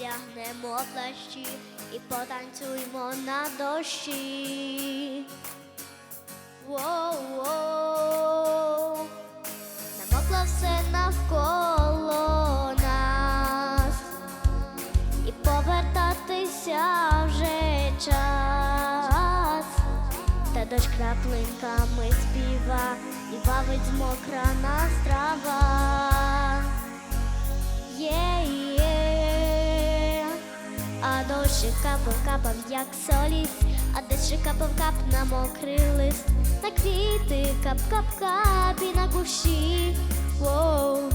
Вдягнемо плащі і потанцюємо на дощі. Воу-воу, намокло все навколо нас, і повертатися вже час. Та дощ краплинками співа, і бавить змокра нас дощик капав, капав, як солість, а дощик капав, кап на мокрий лист, на квіти, кап, кап, кап і на кущі. Воу.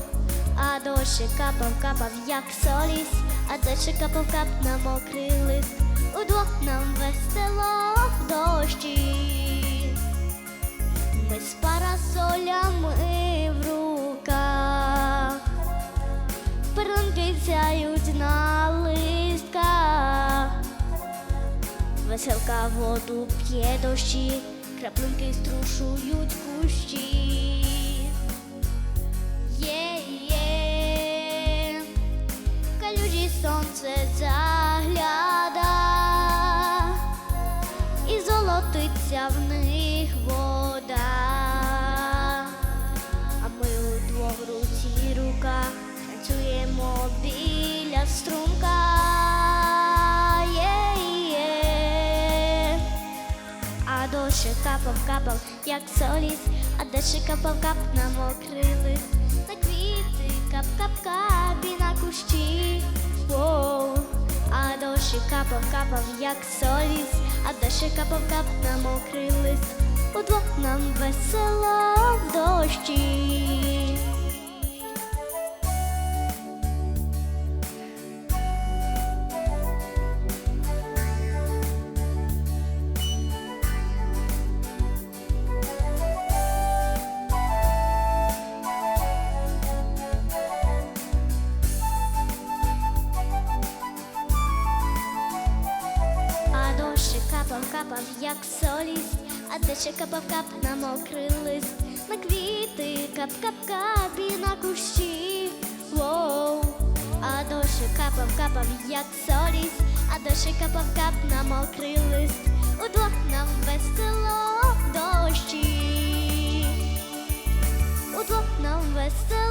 А дощик капав, капав, як солість, а дощик капав, кап на мокрий лист, удвох нам весело в дощі. Ми з парасолями Веселка воду п'є дощі, краплинки струшують кущі. Є-є, в калюжі сонце загляда і золотиться в них вода. А ми удвох руці рука танцюємо біля струмка. А дощик капав, капав, як соліс, а дощик капав, кап на мокрий лист, на квіти, кап, кап, кап і на кущі. Воу. А дощик капав, капав, як солість, а дощик капав, кап на мокрий удвох нам весело в дощі. капав, капав, як солість, а де ще капав кап на мокрий лист, на квіти, кап-кап-кап і на кущі, воу, а дощ капав, капав, як солість, а дощ капав кап на мокрий лист, удвох нам весело в дощі, удвох нам весело.